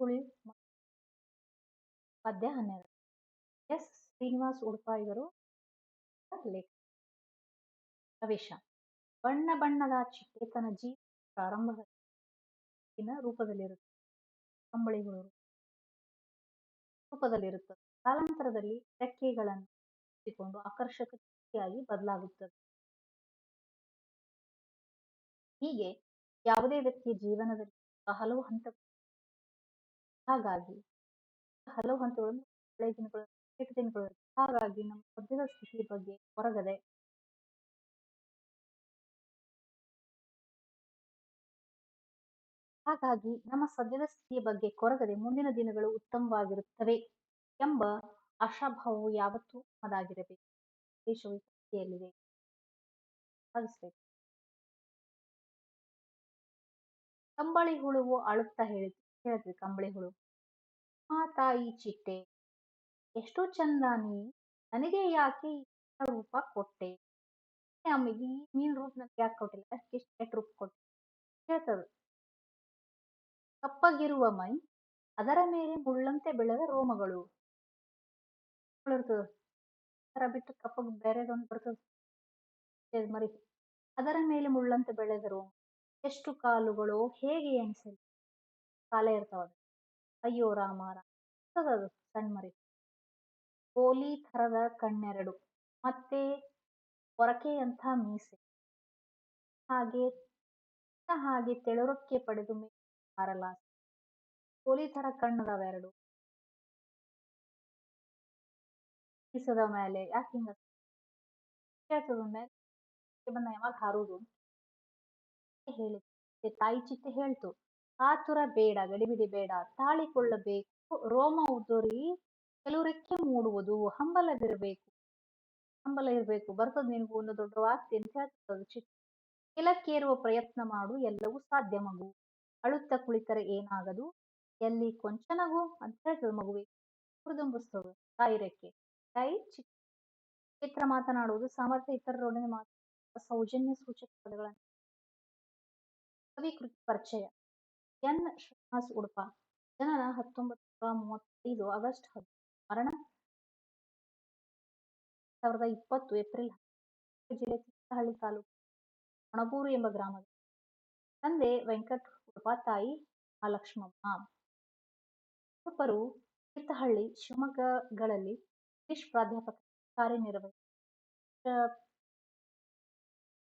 ಸುಳಿ ಪದ್ಯ ಹನ್ನೆರಡು ಎಸ್ ಶ್ರೀನಿವಾಸ್ ಉಡುಪ ಇವರು ಲೇಖ ಪ್ರವೇಶ. ಬಣ್ಣ ಬಣ್ಣದ ಚಿಟ್ಟೆ ತನ್ನ ಜೀವ ಪ್ರಾರಂಭದ ರೂಪದಲ್ಲಿರುತ್ತದೆ ಕಂಬಳಿಗಳು ರೂಪದಲ್ಲಿರುತ್ತದೆ ಕಾಲಾಂತರದಲ್ಲಿ ರೆಕ್ಕೆಗಳನ್ನು ಇಟ್ಟುಕೊಂಡು ಆಕರ್ಷಕ ಬದಲಾಗುತ್ತದೆ. ಹೀಗೆ ಯಾವುದೇ ವ್ಯಕ್ತಿಯ ಜೀವನದಲ್ಲಿ ಹಲವು ಹಂತ ಹಾಗಾಗಿ ಹಲವು ಹಂತಗಳು ಒಳ್ಳೆಯ ದಿನಗಳು ಕೆಟ್ಟ ದಿನಗಳು, ಹಾಗಾಗಿ ನಮ್ಮ ಸದ್ಯದ ಸ್ಥಿತಿ ಬಗ್ಗೆ ಹೊರಗಡೆ ಹಾಗಾಗಿ ನಮ್ಮ ಸದ್ಯದ ಸ್ಥಿತಿಯ ಬಗ್ಗೆ ಕೊರಗದೆ ಮುಂದಿನ ದಿನಗಳು ಉತ್ತಮವಾಗಿರುತ್ತವೆ ಎಂಬ ಆಶಾಭಾವವು ಯಾವತ್ತೂ ಅದಾಗಿರಬೇಕು ದೇಶವು ಸ್ಥಿತಿಯಲ್ಲಿದೆ ಸಾಗಿಸ್ಬೇಕು ಕಂಬಳಿ ಹುಳುವು ಅಳುತ್ತಾ ಹೇಳಿತು. ಹೇಳ್ತದೆ ಕಂಬಳಿ ಹುಳು ಆ ತಾಯಿ ಚಿಟ್ಟೆ, ಎಷ್ಟು ಚಂದ ನೀ, ನನಗೆ ಯಾಕೆ ರೂಪ ಕೊಟ್ಟೆ? ಅಮ್ಮಿಗೆ ನೀನ್ ರೂಪ ನನಗೆ ಯಾಕೆ ಕೊಟ್ಟಿಲ್ಲ? ಎಷ್ಟು ಕೆಟ್ಟ ರೂಪ ಕೊಟ್ಟೆ? ಹೇಳ್ತದ. ಕಪ್ಪಗಿರುವ ಮೈ, ಅದರ ಮೇಲೆ ಮುಳ್ಳಂತೆ ಬೆಳೆದ ರೋಮಗಳು. ಇರ್ತದೆ ಬಿಟ್ಟು ಕಪ್ಪಗೆ ಬೇರೆದೊಂದು ಬರ್ತದೆ. ಮರಿ, ಅದರ ಮೇಲೆ ಮುಳ್ಳಂತೆ ಬೆಳೆದರು ಎಷ್ಟು ಕಾಲುಗಳು, ಹೇಗೆ ಎಣಿಸಲಿ? ಕಾಲೇ ಇರ್ತಾವ ಅಯ್ಯೋ ರಾಮ ರಾಮ ಅದು ಸಣ್ಣ ಮರಿ. ಕೋಲಿ ಥರದ ಕಣ್ಣೆರಡು, ಮತ್ತೆ ಹೊರಕೆಯಂಥ ಮೀಸೆ. ಹಾಗೆ ಹಾಗೆ ತೆಳುರಕ್ಕೆ ಪಡೆದು ಹಾರಲಾಸ ಕೋಲಿ ಥರ ಕಣ್ಣದವೆರಡು ಮೀಸದ ಮೇಲೆ ಯಾಕೆ ಹಿಂಗ ಕೇಳ್ತದ ಮೇಲೆ ಬಂದ ಯಾವಾಗ ಹಾರುದು ಹೇಳಿ. ತಾಯಿ ಚಿಟ್ಟೆ ಹೇಳ್ತು. ಆತುರ ಬೇಡ, ಗಡಿಬಿಡಿ ಬೇಡ, ತಾಳಿಕೊಳ್ಳಬೇಕು. ರೋಮ ಉದುರಿ ಕೆಲವರೆಕ್ಕೆ ಮೂಡುವುದು ಹಂಬಲವಿರಬೇಕು. ಹಂಬಲ ಇರಬೇಕು ಬರ್ತದ ನಿನಗೂ ಒಂದು ದೊಡ್ಡವಾಗ್ತಿ ಅಂತ ಹೇಳ್ತದೆ ಚಿಕ್ಕ. ಕೆಲಕ್ಕೇರುವ ಪ್ರಯತ್ನ ಮಾಡು, ಎಲ್ಲವೂ ಸಾಧ್ಯ ಮಗು. ಅಳುತ್ತ ಕುಳಿತರೆ ಏನಾಗದು? ಎಲ್ಲಿ ಕೊಂಚನಗು ಅಂತ ಹೇಳ್ತದೆ ಮಗುವೆ. ಹುರಿದುಂಬಿಸ್ತವೆ ತಾಯಿ ರೆಕ್ಕೆ ತಾಯಿ, ಚಿಕ್ಕ. ಚಿತ್ರ ಮಾತನಾಡುವುದು ಸಾಮರ್ಥ್ಯ ಇತರರೊಡನೆ ಮಾತು ಸೌಜನ್ಯ ಸೂಚಕ ಪದಗಳನ್ನು. ಕವಿ ಪರಿಚಯ. ಎನ್ ಶ್ರೀನಿವಾಸ್ ಉಡುಪ, ಜನನ ಹತ್ತೊಂಬತ್ತು ಮೂವತ್ತೈದು ಆಗಸ್ಟ್ ಹತ್ತು ಮರಣ ಸಾವಿರದ ಇಪ್ಪತ್ತು ಏಪ್ರಿಲ್ ಜಿಲ್ಲೆ ತೀರ್ಥಹಳ್ಳಿ ತಾಲೂಕು ಒಣಗೂರು ಎಂಬ ಗ್ರಾಮದ ತಂದೆ ವೆಂಕಟ್ ಉಡುಪ ತಾಯಿ ಮಹಾಲಕ್ಷ್ಮಮ್ಮ. ಉಡುಪರು ತೀರ್ಥಹಳ್ಳಿ ಶಿವಮೊಗ್ಗಗಳಲ್ಲಿ ಇಂಗ್ಲಿಷ್ ಪ್ರಾಧ್ಯಾಪಕ ಕಾರ್ಯನಿರ್ವಹಿಸಿ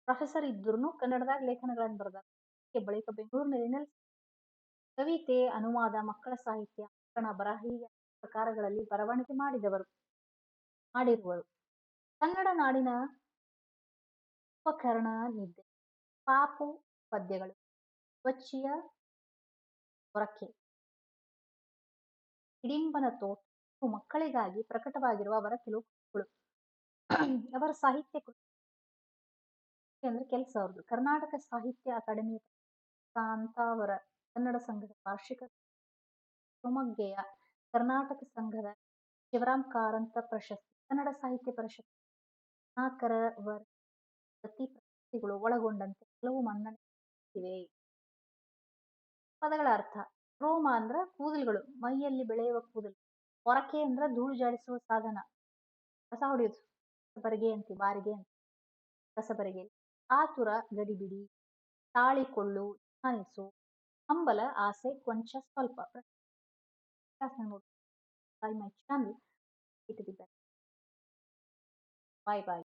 ಪ್ರೊಫೆಸರ್ ಇದ್ರೂ ಕನ್ನಡದಾಗ ಲೇಖನಗಳನ್ನು ಬರೆದ. ಬಳಿಕ ಬೆಂಗಳೂರಿನಲ್ಲಿ ಕವಿತೆ, ಅನುವಾದ, ಮಕ್ಕಳ ಸಾಹಿತ್ಯ ಕಣ ಬರಹೀಗ ಪ್ರಕಾರಗಳಲ್ಲಿ ಬರವಣಿಗೆ ಮಾಡಿದವರು, ಮಾಡಿರುವರು. ಕನ್ನಡ ನಾಡಿನ ಉಪಕರಣ ನಿದ್ದೆ, ಪಾಪು ಪದ್ಯಗಳು ಸ್ವಚ್ಛಿಯ ಹೊರಕೆ. ಹಿಡಿಂಬನ ತೋಟ ಮಕ್ಕಳಿಗಾಗಿ ಪ್ರಕಟವಾಗಿರುವ ಅವರ ಕೆಲವು ಅವರ ಸಾಹಿತ್ಯ ಅಂದ್ರೆ ಕೆಲಸ ಅವ್ರದ್ದು. ಕರ್ನಾಟಕ ಸಾಹಿತ್ಯ ಅಕಾಡೆಮಿ, ಕಾಂತಾವರ ಕನ್ನಡ ಸಂಘದ ವಾರ್ಷಿಕ ಶಿವಮೊಗ್ಗೆಯ ಕರ್ನಾಟಕ ಸಂಘದ ಶಿವರಾಮ್ ಕಾರಂತ ಪ್ರಶಸ್ತಿ, ಕನ್ನಡ ಸಾಹಿತ್ಯ ಪರಿಷತ್ ನಾಲ್ಕರ ಪ್ರತಿ ಪ್ರಶಸ್ತಿಗಳು ಒಳಗೊಂಡಂತೆ ಕೆಲವು ಮನ್ನಣೆ ಪದಗಳ ಅರ್ಥ, ರೋಮ ಅಂದ್ರ ಕೂದಲುಗಳು, ಮೈಯಲ್ಲಿ ಬೆಳೆಯುವ ಕೂದಲು, ಹೊರಕೆ ಅಂದ್ರ ಧೂಳು ಜಾಡಿಸುವ ಸಾಧನ, ಕಸ ಹೊಡೆಯೋದು ಕಸಬರಿಗೆ ಅಂತಿ, ಬಾರಿಗೆ ಅಂತ, ಕಸಬರಿಗೆ, ಆತುರ ಗಡಿಬಿಡಿ, ತಾಳಿಕೊಳ್ಳು, ಧ್ಯಾನಿಸು. ಹಂಬಲ ಆಸೆ ಕೊಂಚ ಸ್ವಲ್ಪ ಮೈ ಚಾನಲ್ ಬಾಯ್ ಬಾಯ್